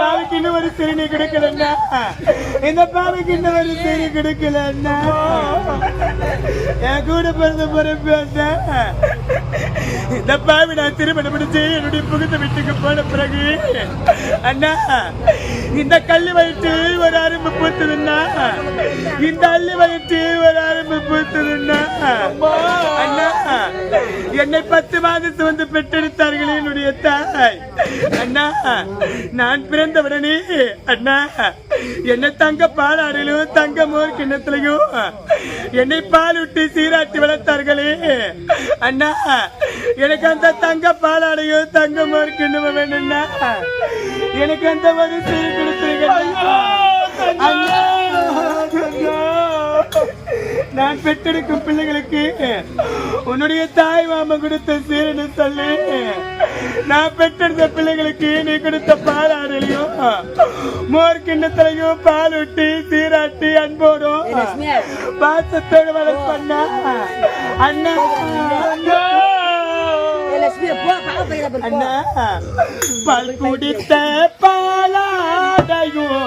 பாவிக்கு இன்னும் ஒரு சிறுநீ கிடைக்கலன்னா இந்த பாவிக்கு இன்னும் ஒரு சிறு கிடைக்கலன்னா என் கூட பிறந்த பிறப்பு அண்ணா. இந்த பாவி நான் திருமணம் முடிச்சு என்னுடைய புகுந்த வீட்டுக்கு போன பிறகு அண்ணா இந்த கல்லு வயிற்று ஒரு அரும்பு பூத்துதுன்னா இந்த அள்ளி வயிற்று ஒரு அரும்பு பூத்துதுன்னா அண்ணா என்னை பத்து மாதத்து வந்து பெற்றெடுத்தார்களே என்னுடைய தாய். அண்ணா நான் பிறந்தவுடனே அண்ணா என்னை தங்க பாலாடிலும் தங்க மோர் கிண்ணத்திலையும் என்னை பால் விட்டு சீராட்டி வளர்த்தார்களே. அண்ணா எனக்கு அந்த தங்க பாலாடையும் தங்க மோர் கிண்ணமும் வேணும்னா எனக்கு அந்த ஒரு சீர் கொடுத்துருங்க அண்ணா. நான் பெற்றெடுக்கும் பிள்ளைகளுக்கு உன்னுடைய தாய் மாமன் கொடுத்த சீரனு சொல்லி. நான் பெற்றெடுத்த பிள்ளைகளுக்கு நீ கொடுத்த பாலாடலையும் மோர் கிண்ணத்திலையும் பால் விட்டு சீராட்டி அன்போடும் பாசத்தோடு வளர்ப்பண்ணா அண்ணா. அண்ணா பால் குடித்த பாலாடையும்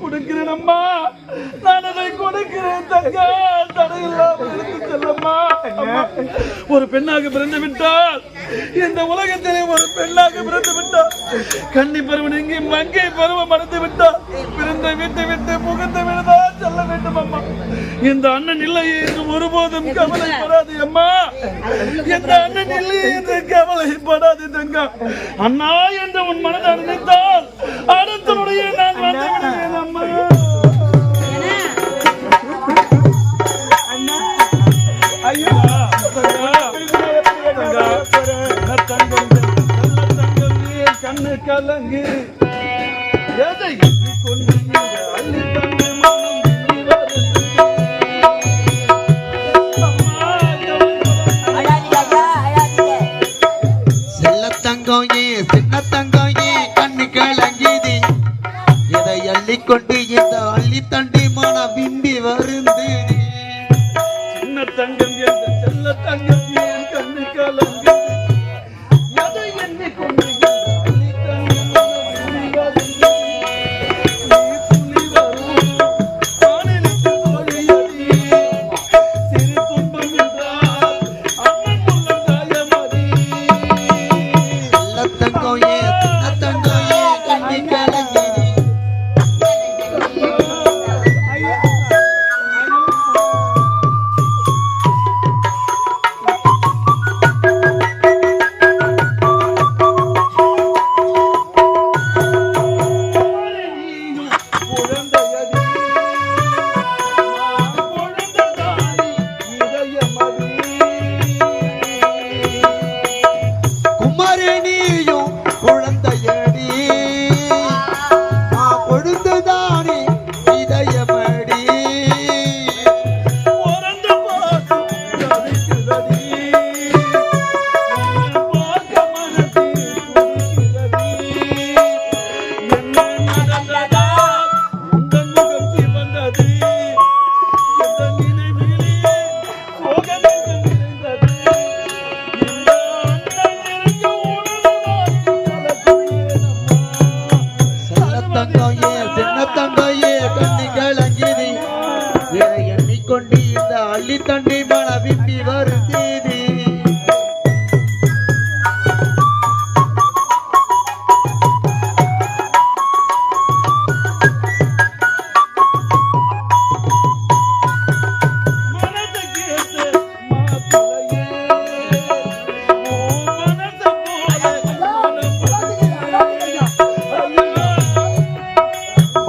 கொடுக்கிறேன் அம்மா நான் அதை கொடுக்கிறேன் தங்கா. தடையில்லாமல் எடுத்து செல்லம்மா. அம்மா, ஒரு பெண்ணாக பிறந்து விட்டால் இந்த உலகத்திலே ஒரு பெண்ணாக பிறந்து விட்டால் கன்னி பருவன் இங்கே மங்கை பருவம் மறந்து விட்டால் பிறந்த வீட்டை விட்டு புகுந்த வீடுதான் செல்ல வேண்டும் அம்மா இந்த அண்ணன் இல்லையே என்று ஒருபோதும் கவலைப்படாது அம்மா. இந்த அண்ணன் இல்லையே என்று கவலைப்படாது தங்கா. அண்ணா என்று உன் மனதை அறிந்தால் கண்ணு கலங்கு. எதை கொண்டு அள்ளி தந்து மனம் விம்மி செல்ல சின்ன தங்கோயே கண்ணு கலங்கிது. இதை அள்ளிக்கொண்டு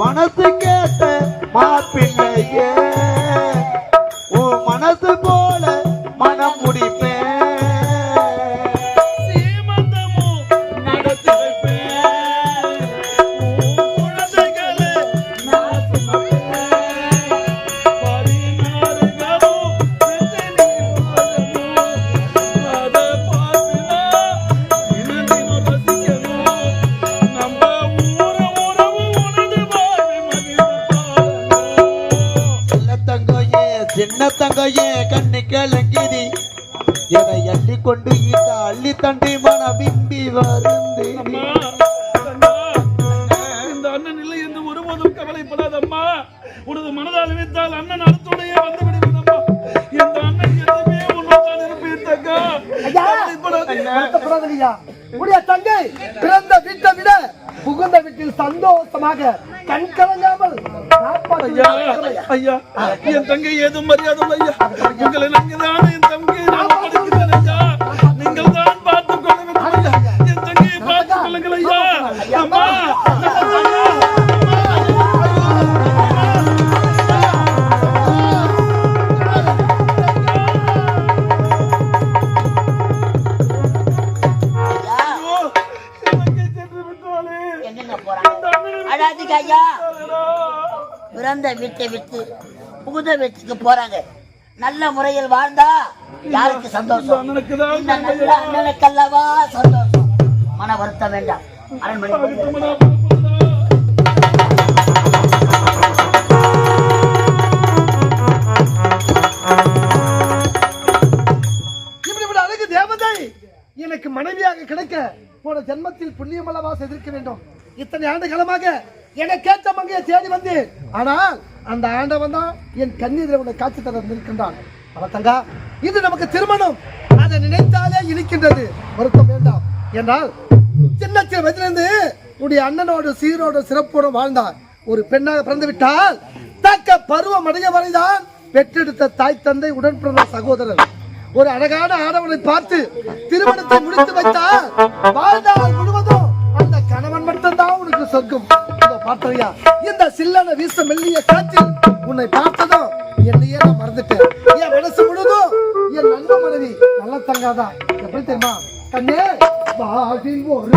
மனசு கேட்ட மாப்பிள்ளையே. சின்ன தங்கையே கண்ணு கலங்கிதி எதை அள்ளி கொண்டு இந்த அள்ளி தண்டி மன விம்பி வருந்தே இந்த அண்ணன் இல்லை என்று ஒருபோதும் கவலைப்படாதம்மா. உனது மனதால் நினைத்தால் அண்ணன் அடுத்துடைய வந்து விடுவதம்மா இந்த அண்ணன் எதுவுமே உன்னோதான் இருப்பேன் தங்கா. உடைய தங்கை பிறந்த வீட்டை விட புகுந்த வீட்டில் சந்தோஷமாக கண் கலங்காமல் ஐயா என் தங்கை ஏதும் மரியாதை ஐயா. உங்களை நம்பிதான் என் தங்கை படிக்கிறேன் ஐயா. நீங்கள் தான் பார்த்துக் கொள்ள வேண்டும் ஐயா. என் தங்கையை பார்த்துக் கொள்ளுங்கள் ஐயா. அம்மா ஐயோ, என் தங்கை சென்று விட்டாளே எங்கெங்க போறாங்க? அழாதீங்க ஐயா. பிறந்த வீட்டை விட்டு புகுந்த வீட்டுக்கு போறாங்க. நல்ல முறையில் வாழ்ந்தா யாருக்கு சந்தோஷம்? இந்த நல்ல அண்ணனுக்கல்லவா சந்தோஷம்? மன வருத்தம் வேண்டாம். அரண்மனை எனக்கு மனைவியாக கிடைக்க போன ஜென்மத்தில் புண்ணியமல்லவா செய்திருக்க வேண்டும்? இத்தனை ஆண்டு காலமாக எனக்கேற்ற மங்கையை தேடி வந்தேன். ஆனால் அந்த ஆண்டவன் தான் என் கண்ணீரில் உன்னை காட்சி தர நிற்கின்றான். தங்கா இது நமக்கு திருமணம். அதை நினைத்தாலே இனிக்கின்றது. வருத்தம் வேண்டாம். என்றால் சின்ன சின்ன வயதிலிருந்து உடைய அண்ணனோட சீரோட சிறப்போடு வாழ்ந்தார். ஒரு பெண்ணாக பிறந்து விட்டால் தக்க பருவம் அடைய வரைதான் பெற்றெடுத்த தாய் தந்தை உடன் பிறந்த சகோதரர். ஒரு அழகான ஆடவனை பார்த்து திருமணத்தை முடித்து வைத்தால் வாழ்நாள் முழுவதும் சொர்க்கம் இதோ இந்த சில்லன வீச மெல்லிய காற்றில் உன்னை பார்த்ததும் என்னையே நான் மறந்துட்டேன். என் மனசு முழுதும் என் நல்ல மனைவி நல்ல தங்காதான் எப்படி தெரியுமா? கண்ணே வாழ்வில் ஒரு